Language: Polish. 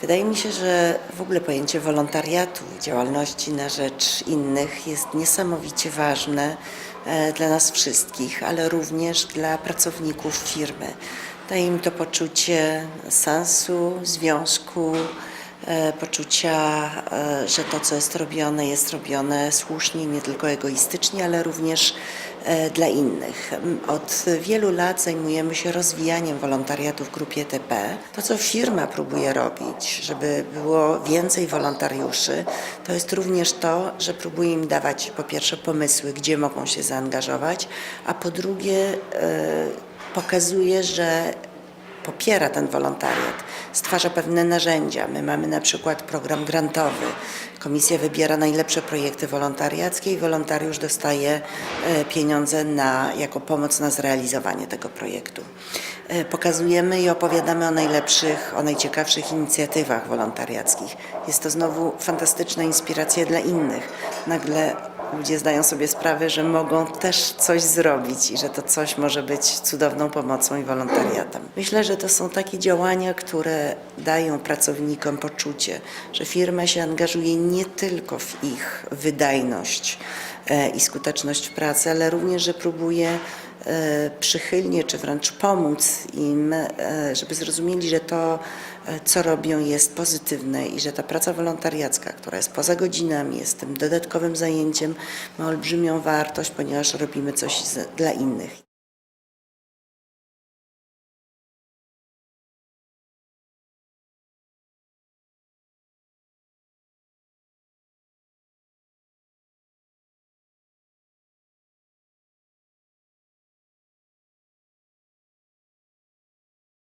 Wydaje mi się, że w ogóle pojęcie wolontariatu i działalności na rzecz innych jest niesamowicie ważne e, dla nas wszystkich, ale również dla pracowników firmy. Daje im to poczucie sensu, związku, poczucia, e, że to, co jest robione, jest robione słusznie, nie tylko egoistycznie, ale również e, dla innych. Od wielu lat zajmujemy się rozwijaniem wolontariatu w grupie TP. To, co firma próbuje robić, żeby było więcej wolontariuszy, to jest również to, że próbuje im dawać po pierwsze pomysły, gdzie mogą się zaangażować, a po drugie e, pokazuje, że popiera ten wolontariat, stwarza pewne narzędzia. My mamy na przykład program grantowy. Komisja wybiera najlepsze projekty wolontariackie i wolontariusz dostaje e, pieniądze na, jako pomoc na zrealizowanie tego projektu. E, Pokazujemy i opowiadamy o najlepszych, o najciekawszych inicjatywach wolontariackich. Jest to znowu fantastyczna inspiracja dla innych. Nagle ludzie zdają sobie sprawę, że mogą też coś zrobić i że to coś może być cudowną pomocą i wolontariatem. Myślę, że to są takie działania, które dają pracownikom poczucie, że firma się angażuje nie tylko w ich wydajność e, i skuteczność w pracy, ale również, że próbuje przychylnie czy wręcz pomóc im, e, żeby zrozumieli, że to, e, co robią, jest pozytywne i że ta praca wolontariacka, która jest poza godzinami, jest tym dodatkowym zajęciem, ma olbrzymią wartość, ponieważ robimy coś dla innych.